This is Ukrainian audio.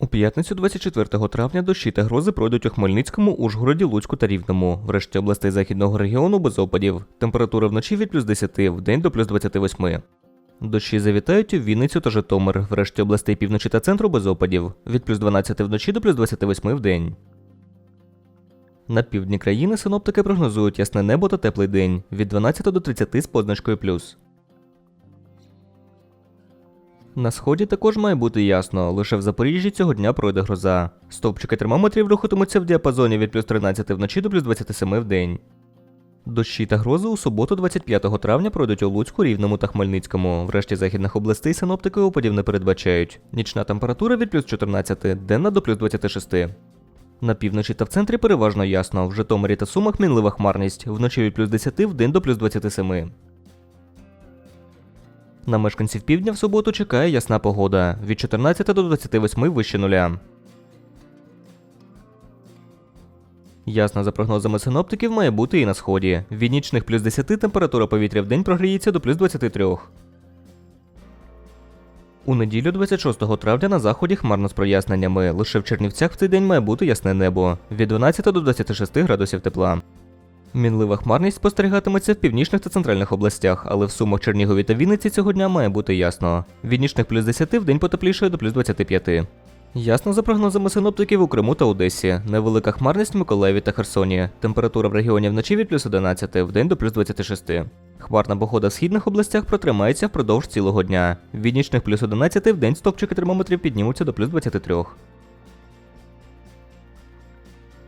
У п'ятницю 24 травня дощі та грози пройдуть у Хмельницькому, Ужгороді, Луцьку та Рівному. В решті областей західного регіону без опадів. Температура вночі від плюс 10, в день до плюс 28. Дощі завітають у Вінницю та Житомир. В решті областей півночі та центру без опадів. Від плюс 12 вночі до плюс 28 в день. На півдні країни синоптики прогнозують ясне небо та теплий день від 12 до 30 з позначкою плюс. На сході також має бути ясно, лише в Запоріжжі цього дня пройде гроза. Стовпчики термометрів рухатимуться в діапазоні від плюс 13 вночі до плюс 27 в день. Дощі та грози у суботу 25 травня пройдуть у Луцьку, Рівному та Хмельницькому. Врешті західних областей синоптики опадів не передбачають. Нічна температура від плюс 14, денна до плюс 26. На півночі та в центрі переважно ясно. В Житомирі та Сумах мінлива хмарність. Вночі від плюс 10 в день до плюс 27. На мешканців півдня в суботу чекає ясна погода від 14 до 28 вище нуля. Ясно, за прогнозами синоптиків, має бути і на сході. Від нічних плюс 10 температура повітря в день прогріється до плюс 23. У неділю 26 травня на заході хмарно з проясненнями. Лише в Чернівцях в цей день має бути ясне небо від 12 до 26 градусів тепла. Мінлива хмарність спостерігатиметься в північних та центральних областях, але в Сумах, Чернігові та Вінниці цього дня має бути ясно. Від нічних плюс 10 в день потеплішає до плюс 25. Ясно за прогнозами синоптиків у Криму та Одесі. Невелика хмарність в Миколаєві та Херсоні. Температура в регіоні вночі від плюс 11, в день до плюс 26. Хмарна погода в східних областях протримається впродовж цілого дня. Від нічних плюс 11 в день стопчики термометрів піднімуться до плюс 23.